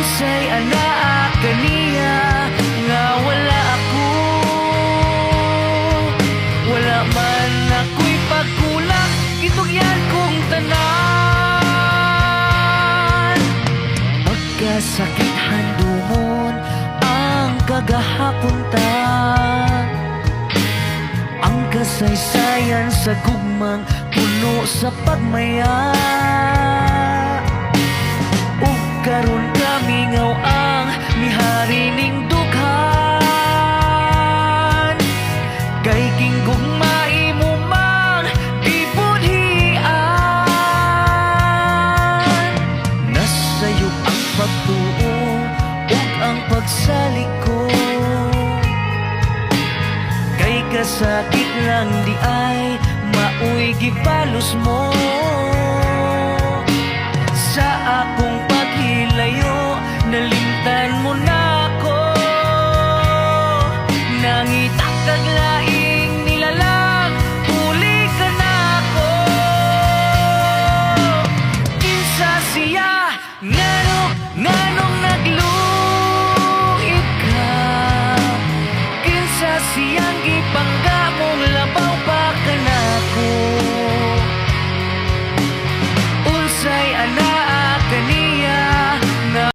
Unsay anaa kaniya nga wala ako. Wala man ako'y pagkulang Gitugyan kong tanan. Magkasakit handumon ang kagahapon ta Ang kasaysayan sa gugmang puno sa pagmaya Pagkasakit lang di ay Mau'y gipalos mo. Sa akong paghilayo Nalimtan mo na ako. Nangitak taglaing nilalang Huli na ako. Kinsa siya? Ngano, nganong ka? Kinsa